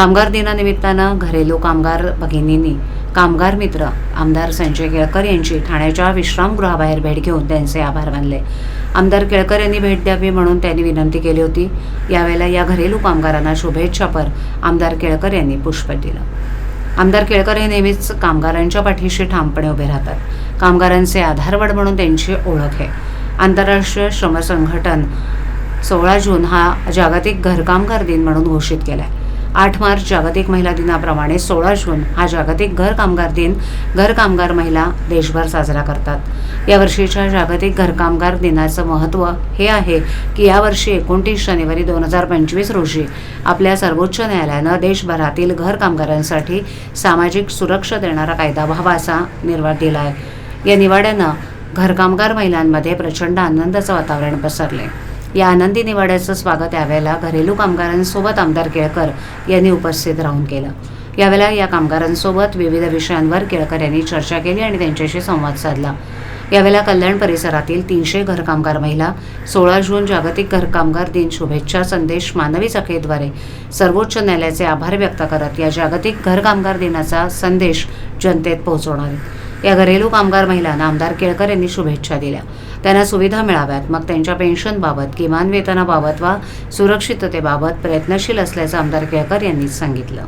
कामगार दिनानिमित्तानं घरेलू कामगार भगिनींनी कामगार मित्र आमदार संजय केळकर यांची ठाण्याच्या विश्रामगृहाबाहेर भेट घेऊन त्यांचे आभार मानले. आमदार केळकर यांनी भेट द्यावी म्हणून त्यांनी विनंती केली होती. यावेळेला या घरेलू कामगारांना शुभेच्छापर आमदार केळकर यांनी पुष्प दिलं. आमदार केळकर हे नेहमीच कामगारांच्या पाठीशी ठामपणे उभे राहतात. कामगारांचे आधारवड म्हणून त्यांची ओळख आहे. आंतरराष्ट्रीय श्रम संघटन सोळा जून हा जागतिक घरकामगार दिन म्हणून घोषित केला आहे आठ मार्च जागतिक महिला दिनाप्रमाणे सोळा जून हा जागतिक घर कामगार दिन घर कामगार महिला देशभर साजरा करतात. यावर्षीच्या जागतिक घरकामगार दिनाचं महत्त्व हे आहे की यावर्षी एकोणतीस जानेवारी दोन हजार पंचवीस रोजी आपल्या सर्वोच्च न्यायालयानं देशभरातील घर कामगारांसाठी सामाजिक सुरक्षा देणारा कायदा व्हावा असा निर्वाळ दिला आहे या निवाड्यानं घरकामगार महिलांमध्ये प्रचंड आनंदाचं वातावरण पसरले या आनंदी निवाड्याचं स्वागत यावेळेला घरेलू कामगारांसोबत आमदार केळकर यांनी उपस्थित राहून केलं. यावेळेला या कामगारांसोबत विविध विषयांवर केळकर यांनी चर्चा केली आणि त्यांच्याशी संवाद साधला. यावेळेला कल्याण परिसरातील तीनशे घरकामगार महिला सोळा जून जागतिक घरकामगार दिन शुभेच्छा संदेश मानवी सखेद्वारे सर्वोच्च न्यायालयाचे आभार व्यक्त करत या जागतिक घरकामगार दिनाचा संदेश जनतेत पोहोचवणार आहेत. या घरेलू कामगार महिलांना आमदार केळकर यांनी शुभेच्छा दिल्या. त्यांना सुविधा मिळाव्यात. मग त्यांच्या पेन्शनबाबत किमान वेतनाबाबत वा सुरक्षिततेबाबत प्रयत्नशील असल्याचं आमदार केळकर यांनी सांगितलं.